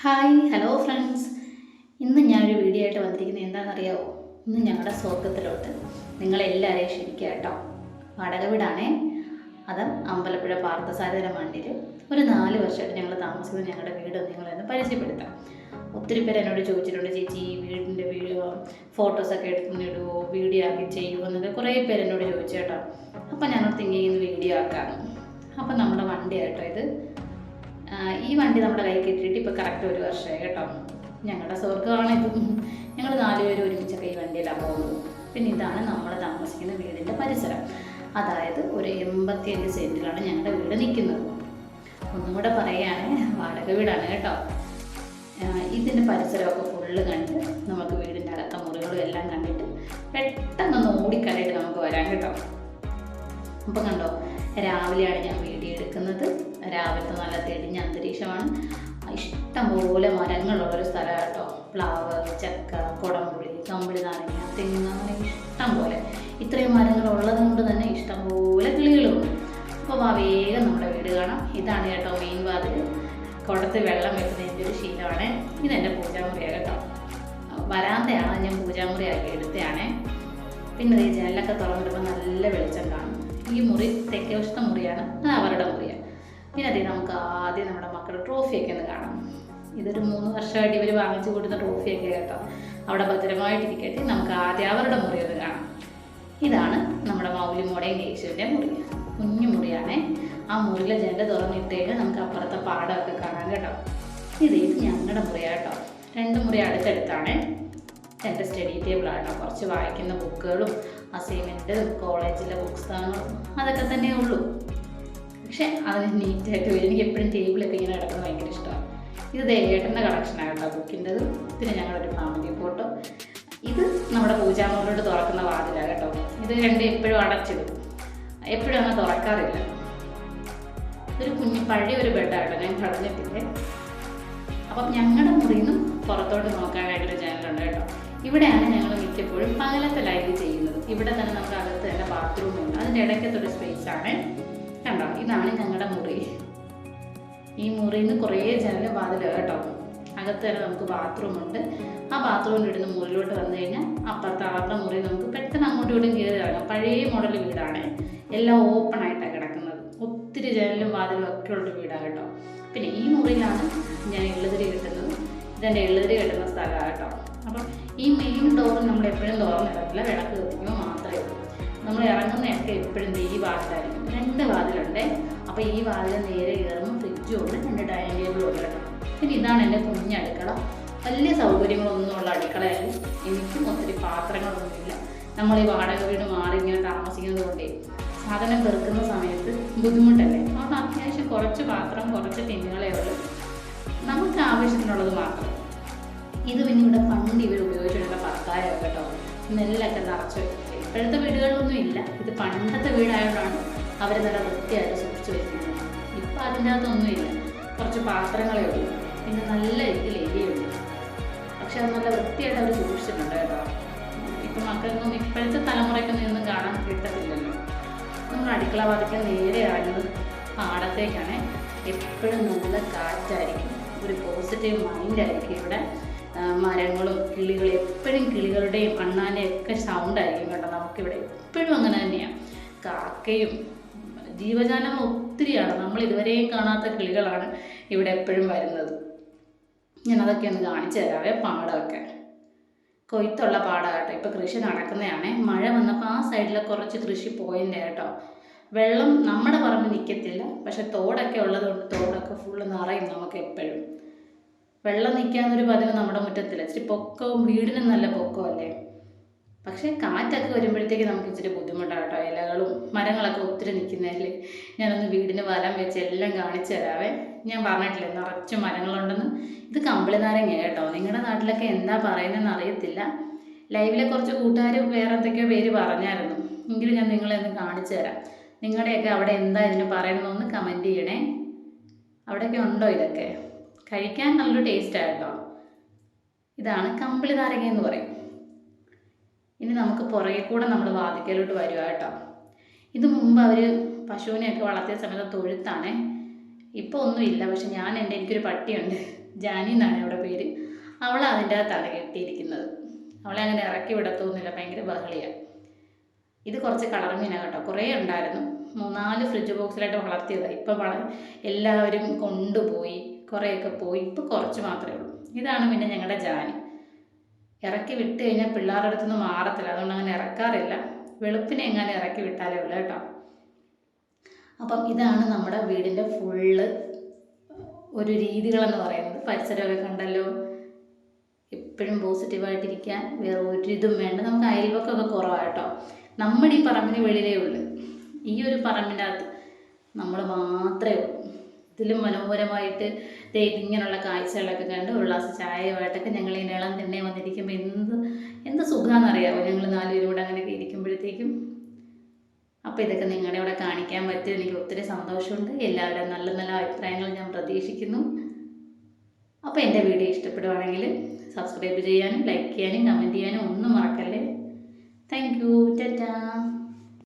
Hi hello friends. ഇന്ന് ഞാനൊരു video ആയിട്ട് വന്നിരിക്കുന്നത് എന്താണെന്നറിയാമോ ഇന്ന് ഞങ്ങളുടെ സ്വർഗത്തിലോട്ട് നിങ്ങളെല്ലാവരെയും ക്ഷണിക്കുക കേട്ടോ. വാടക വീടാണേ അത് അമ്പലപ്പുഴ പാർത്ഥസാരഥന മണ്ണിൽ ഒരു നാല് വർഷമായിട്ട് ഞങ്ങൾ താമസിക്കുന്ന ഞങ്ങളുടെ വീട് നിങ്ങളെന്ന് പരിചയപ്പെടുത്താം. ഒത്തിരി പേര് എന്നോട് ചോദിച്ചിട്ടുണ്ട് ചേച്ചി വീടിന്റെ വീഡിയോ ഫോട്ടോസൊക്കെ എടുത്തിടുമോ വീഡിയോ ആക്കി ചെയ്യുമോ എന്നൊക്കെ കുറേ പേരെന്നോട് ചോദിച്ചു കേട്ടോ. അപ്പം ഞങ്ങൾ തിങ്ക് ചെയ്യുന്നത് വീഡിയോ ആക്കാം അപ്പം നമ്മുടെ വണ്ടി കേട്ടോ ഇത്. ഈ വണ്ടി നമ്മുടെ കൈ കിട്ടിയിട്ട് ഇപ്പോൾ കറക്റ്റ് ഒരു വർഷമായി കേട്ടോ. ഞങ്ങളുടെ സ്വർഗമാണ് ഇത്. ഞങ്ങൾ നാലുപേരും ഒരുമിച്ചൊക്കെ ഈ വണ്ടിയിലാണ് പോകുന്നത്. പിന്നെ ഇതാണ് നമ്മൾ താമസിക്കുന്ന വീടിന്റെ പരിസരം. അതായത് ഒരു എൺപത്തിയഞ്ച് സെന്റിലാണ് ഞങ്ങളുടെ വീട് നിൽക്കുന്നത്. ഒന്നും കൂടെ പറയുകയാണ് വാടക വീടാണ് കേട്ടോ. ഇതിന്റെ പരിസരമൊക്കെ ഫുള്ള് കണ്ട് നമുക്ക് വീടിന്റെ അകത്ത മുറികളും എല്ലാം കണ്ടിട്ട് പെട്ടെന്നൊന്ന് ഓടിക്കളയിട്ട് നമുക്ക് വരാൻ കേട്ടോ. അപ്പം കണ്ടോ രാവിലെയാണ് ഞാൻ വീഡിയോ എടുക്കുന്നത്. രാവിലത്തെ നല്ല തെളിഞ്ഞ അന്തരീക്ഷമാണ്. ഇഷ്ടംപോലെ മരങ്ങളുള്ളൊരു സ്ഥലമാണ് കേട്ടോ പ്ലാവ് ചക്ക കുടംപുളി കമ്പിളി നാരങ്ങ തെങ്ങ് അങ്ങനെ ഇഷ്ടം പോലെ. ഇത്രയും മരങ്ങൾ ഉള്ളത് കൊണ്ട് തന്നെ ഇഷ്ടംപോലെ കിളികളുമുണ്ട് അപ്പോൾ ആ വേഗം നമ്മുടെ വീട് കാണാം. ഇതാണ് കേട്ടോ മെയിൻ വാതിൽ. കുടത്ത് വെള്ളം വെക്കുന്ന എന്റെ ഒരു ശീലമാണ്. ഇതെന്റെ പൂജാമുറിയാണ് കേട്ടോ. വരാന്തയാണ് ഞാൻ പൂജാമുറിയാക്കി എടുത്തതാണ്. പിന്നെ ഈ ജനലൊക്കെ തുറന്നിടുമ്പോൾ നല്ല വെളിച്ചം കാണും. ഈ മുറി തെക്കേ വശത്തെ മുറിയാണ്. അത് അവരുടെ മുറിയാണ്. പിന്നെ അതേ നമുക്ക് ആദ്യം നമ്മുടെ മക്കളുടെ ട്രോഫിയൊക്കെ ഒന്ന് കാണാം. ഇതൊരു മൂന്ന് വർഷമായിട്ട് ഇവർ വാങ്ങിച്ചു കൊടുത്ത ട്രോഫിയൊക്കെ കേട്ടോ. അവിടെ ഭദ്രമായിട്ടിരിക്കട്ടെ. നമുക്ക് ആദ്യം അവരുടെ മുറി ഒന്ന് കാണാം. ഇതാണ് നമ്മുടെ മൗലി മൗലിമോടെയും കേശുവിന്റെ മുറി. കുഞ്ഞു മുറിയാണേ. ആ മുറിയിലെ ജനൽ തുറന്നിട്ടേക്ക് നമുക്ക് അപ്പുറത്തെ പാടമൊക്കെ കാണാം കേട്ടോ. ഇത് ഇത് ഞങ്ങളുടെ മുറിയാട്ടോ രണ്ട് മുറി അടുത്തടുത്താണ്. എന്റെ സ്റ്റഡി ടേബിളാണ് കുറച്ച് വായിക്കുന്ന ബുക്കുകളും അസൈൻമെന്റ് കോളേജിലെ പുസ്തകങ്ങളും അതൊക്കെ തന്നെ ഉള്ളൂ. പക്ഷെ അത് നീറ്റായിട്ട് വരും. എനിക്ക് എപ്പോഴും ടേബിളൊക്കെ ഇങ്ങനെ കിടക്കുന്നത് ഭയങ്കര ഇഷ്ടമാണ്. ഇത് ദേ ഏട്ടന്റെ കളക്ഷനാണ് കേട്ടോ ബുക്കിന്റെത്. പിന്നെ ഞങ്ങളൊരു ഫാമിലി ഫോട്ടോ ഇത് നമ്മുടെ പൂജാമുറിലോട്ട് തുറക്കുന്ന വാതിലാണ് കേട്ടോ. ഇത് രണ്ട് എപ്പോഴും അടച്ചിടും. എപ്പോഴും അങ്ങനെ തുറക്കാറില്ല. ഒരു കുഞ്ഞു പഴയ ഒരു ബെഡാണ് ഞാൻ കളഞ്ഞിട്ടില്ലേ? അപ്പം ഞങ്ങളുടെ മുറിയിൽ നിന്നും പുറത്തോട്ട് നോക്കാനായിട്ടൊരു ജനലുണ്ട് കേട്ടോ. ഇവിടെയാണ് ഞങ്ങൾ മിക്കപ്പോഴും പകലത്തെ ലൈവ് ചെയ്യുന്നത്. ഇവിടെ തന്നെ നമുക്ക് അകത്ത് തന്നെ ബാത്റൂമുണ്ട് അതിന്റെ ഇടയ്ക്കത്തൊരു സ്പേസ് ആണ്. ഇതാണ് ഞങ്ങളുടെ മുറി. ഈ മുറിയിൽ നിന്ന് കുറേ ജനൽ വാതിൽ കേട്ടോ. അകത്ത് തന്നെ നമുക്ക് ബാത്റൂം ഉണ്ട്. ആ ബാത്റൂമിന്റെ ഇടുന്ന മുറിയിലോട്ട് വന്നു കഴിഞ്ഞാൽ അപ്പുറത്തെ ആളുടെ മുറി നമുക്ക് പെട്ടെന്ന് അങ്ങോട്ടും ഇങ്ങോട്ടും കയറി ഇറങ്ങാം. പഴയ മോഡൽ വീടാണ്. എല്ലാം ഓപ്പൺ ആയിട്ടാണ് കിടക്കുന്നത്. ഒത്തിരി ജനലും വാതിലും ഒക്കെ ഉള്ളൊരു വീടാണ് കേട്ടോ. പിന്നെ ഈ മുറിയിലാണ് ഞാൻ എള്ളുതിരി കിട്ടുന്നത്. ഇതെന്റെ എള്ളുതിരി കിട്ടുന്ന സ്ഥലമാണ് കേട്ടോ. അപ്പം ഈ മെയിൻ ഡോർ നമ്മൾ എപ്പോഴും തുറന്നിടത്തില്ല വിളക്ക് കത്തിക്കുമ്പോൾ ഉള്ളൂ നമ്മൾ ഇറങ്ങുന്നതൊക്കെ എപ്പോഴും ഈ വാതിലായിരിക്കും. രണ്ട് വാതിലുണ്ട്. അപ്പോൾ ഈ വാതിൽ നേരെ കയറുമ്പോൾ ഫ്രിഡ്ജും രണ്ട് ഡൈനിങ് ടേബിളും ഉണ്ട് കേട്ടോ. പിന്നെ ഇതാണ് എന്റെ കുഞ്ഞടുക്കള വലിയ സൗകര്യങ്ങളൊന്നും ഉള്ള അടുക്കളയല്ല എനിക്കും ഒത്തിരി പാത്രങ്ങളൊന്നുമില്ല. നമ്മൾ ഈ വാടക വീട് മാറി ഇങ്ങനെ താമസിക്കുന്നത് കൊണ്ടേ സാധനം പെറുക്കുന്ന സമയത്ത് ബുദ്ധിമുട്ടല്ലേ? അതുകൊണ്ട് അത്യാവശ്യം കുറച്ച് പാത്രം കുറച്ച് ടിന്നുകളേ ഉള്ളൂ. നമുക്ക് ആവശ്യത്തിനുള്ളത് മാത്രം. ഇത് പിന്നെ ഇവിടെ പണ്ട് ഇവർ ഉപയോഗിച്ചിട്ടുള്ള പത്തായ കേട്ടോ. നെല്ലൊക്കെ നിറച്ച് വെക്കും ഇപ്പോഴത്തെ വീടുകളിലൊന്നും ഇല്ല. ഇത് പണ്ടത്തെ വീടായതുകൊണ്ടാണ് അവർ നല്ല വൃത്തിയായിട്ട് സൂക്ഷിച്ചു വെക്കുന്നത്. ഇപ്പം അതിന്റെ അകത്തൊന്നും ഇല്ല. കുറച്ച് പാത്രങ്ങളേ ഉള്ളൂ. പിന്നെ നല്ല ഇതിൽ എലിയുണ്ട് പക്ഷെ അത് നല്ല വൃത്തിയായിട്ട് അവർ സൂക്ഷിച്ചിട്ടുണ്ട് കേട്ടോ. ഇപ്പം മക്കൾക്കൊന്നും ഇപ്പോഴത്തെ തലമുറയ്ക്കൊന്നും ഇന്നും കാണാൻ കിട്ടത്തില്ലല്ലോ. നമ്മൾ അടുക്കള വാതിക്കാൻ നേരെ പാടത്തേക്കാണ്. എപ്പോഴും നല്ല കാറ്റായിരിക്കും. ഒരു പോസിറ്റീവ് മൈൻഡായിരിക്കും ഇവിടെ. മരങ്ങളും കിളികളും എപ്പോഴും കിളികളുടെയും അണ്ണാന്റെയും ഒക്കെ സൗണ്ട് ആയിരിക്കും കേട്ടോ. നമുക്കിവിടെ എപ്പോഴും അങ്ങനെ തന്നെയാണ് കാക്കയും ജീവജാലങ്ങൾ ഒത്തിരിയാണ്. നമ്മൾ ഇതുവരെയും കാണാത്ത കിളികളാണ് ഇവിടെ എപ്പോഴും വരുന്നത്. ഞാൻ അതൊക്കെ ഒന്ന് കാണിച്ചു തരാവേ പാടമൊക്കെ. കൊയ്ത്തുള്ള പാടം കേട്ടോ. ഇപ്പോൾ കൃഷി നടക്കുന്നതാണേ. മഴ വന്നപ്പോൾ ആ സൈഡിലെ കുറച്ച് കൃഷി പോയിന്റെ കേട്ടോ. വെള്ളം നമ്മുടെ പറമ്പിൽ നിൽക്കത്തില്ല പക്ഷെ തോടൊക്കെ ഉള്ളതുകൊണ്ട് തോടൊക്കെ ഫുള്ള് നിറയും നമുക്ക് എപ്പോഴും. വെള്ളം നിൽക്കാന്നൊരു പതിവ് നമ്മുടെ മുറ്റത്തില്ല ഇച്ചിരി പൊക്കവും വീടിനും നല്ല പൊക്കമല്ലേ പക്ഷേ കാറ്റൊക്കെ വരുമ്പോഴത്തേക്ക് നമുക്ക് ഇച്ചിരി ബുദ്ധിമുട്ടാണ് കേട്ടോ. ഇലകളും മരങ്ങളൊക്കെ ഒത്തിരി നിൽക്കുന്നതല്ലേ ഞാനൊന്ന് വീടിന് വലം വെച്ച് എല്ലാം കാണിച്ചു തരാവേ. ഞാൻ പറഞ്ഞിട്ടില്ലേ നിറച്ച് മരങ്ങളുണ്ടെന്ന്. ഇത് കമ്പിളി നാരങ്ങ കേട്ടോ. നിങ്ങളുടെ നാട്ടിലൊക്കെ എന്താ പറയുന്നതെന്ന് അറിയത്തില്ല. ലൈവിലെ കുറച്ച് കൂട്ടുകാർ വേറെ എന്തൊക്കെയോ പേര് പറഞ്ഞായിരുന്നു. എങ്കിലും ഞാൻ നിങ്ങളെ ഒന്ന് കാണിച്ചു തരാം. നിങ്ങളുടെയൊക്കെ അവിടെ എന്താ ഇതിന് പറയുന്നതെന്ന് കമന്റ് ചെയ്യണേ. അവിടെയൊക്കെ ഉണ്ടോ ഇതൊക്കെ? കഴിക്കാൻ നല്ലൊരു ടേസ്റ്റ് ആയിട്ടോ ഇതാണ് കമ്പിളി നാരങ്ങ എന്ന് പറയും. ഇനി നമുക്ക് പുറകെ കൂടെ നമ്മൾ വാതിക്കലോട്ട് വരുക കേട്ടോ. ഇത് മുമ്പ് അവർ പശുവിനെയൊക്കെ വളർത്തിയ സമയത്ത് തൊഴുത്താണേ. ഇപ്പോൾ ഒന്നുമില്ല പക്ഷെ ഞാൻ എന്റെ എനിക്കൊരു പട്ടിയുണ്ട്. ജാനി എന്നാണ് അവിടെ പേര്. അവൾ അതിന്റെ അകത്താണ് കെട്ടിയിരിക്കുന്നത്. അവളെ അങ്ങനെ ഇറക്കി വിടത്തൊന്നുമില്ല. ഭയങ്കര ബഹളിയാണ് ഇത് കുറച്ച് കളർ മീനാണ് കേട്ടോ. കുറേ ഉണ്ടായിരുന്നു. മൂന്നാൽ ഫ്രിഡ്ജ് ബോക്സിലായിട്ട് വളർത്തിയതാണ് ഇപ്പം വള എല്ലാവരും കൊണ്ടുപോയി. കുറേയൊക്കെ പോയി. ഇപ്പം കുറച്ച് മാത്രമേ ഉള്ളൂ. ഇതാണ് പിന്നെ ഞങ്ങളുടെ ജാനി ഇറക്കി വിട്ട് കഴിഞ്ഞാൽ പിള്ളേരുടെ അടുത്തൊന്നും മാറത്തില്ല. അതുകൊണ്ട് അങ്ങനെ ഇറക്കാറില്ല. വെളുപ്പിനെ എങ്ങനെ ഇറക്കി വിട്ടാലേ ഉള്ളൂ കേട്ടോ. അപ്പം ഇതാണ് നമ്മുടെ വീടിന്റെ ഫുള്ള് ഒരു രീതികളെന്ന് പറയുന്നത്. പരിസരമൊക്കെ കണ്ടല്ലോ. എപ്പോഴും പോസിറ്റീവായിട്ടിരിക്കാൻ വേറെ ഒരു ഇതും വേണ്ട. നമുക്ക് അയൽവക്കമൊക്കെ കുറവാണ് കേട്ടോ. നമ്മുടെ ഈ പറമ്പിന് വെളിയിലേ ഉള്ളൂ. ഈ ഒരു പറമ്പിന്റെ അകത്ത് നമ്മൾ മാത്രമേ ഉള്ളൂ. ഇതിലും മനോഹരമായിട്ട് ഇങ്ങനെയുള്ള കാഴ്ചകളൊക്കെ കണ്ട് ഒരു ചായയുമായിട്ടൊക്കെ ഞങ്ങൾ ഈ നിളം തന്നെ വന്നിരിക്കുമ്പോൾ എന്ത് എന്ത് സുഖമാണെന്നറിയാമോ ഞങ്ങൾ നാലുപേരും കൂടെ അങ്ങനെയൊക്കെ ഇരിക്കുമ്പോഴത്തേക്കും? അപ്പോൾ ഇതൊക്കെ നിങ്ങളുടെ ഇവിടെ കാണിക്കാൻ പറ്റും. എനിക്ക് ഒത്തിരി സന്തോഷമുണ്ട്. എല്ലാവരും നല്ല നല്ല അഭിപ്രായങ്ങൾ ഞാൻ പ്രതീക്ഷിക്കുന്നു. അപ്പോൾ എന്റെ വീഡിയോ ഇഷ്ടപ്പെടുവാണെങ്കിൽ സബ്സ്ക്രൈബ് ചെയ്യാനും ലൈക്ക് ചെയ്യാനും കമന്റ് ചെയ്യാനും ഒന്നും മറക്കല്ലേ? Thank you. ടാറ്റാ.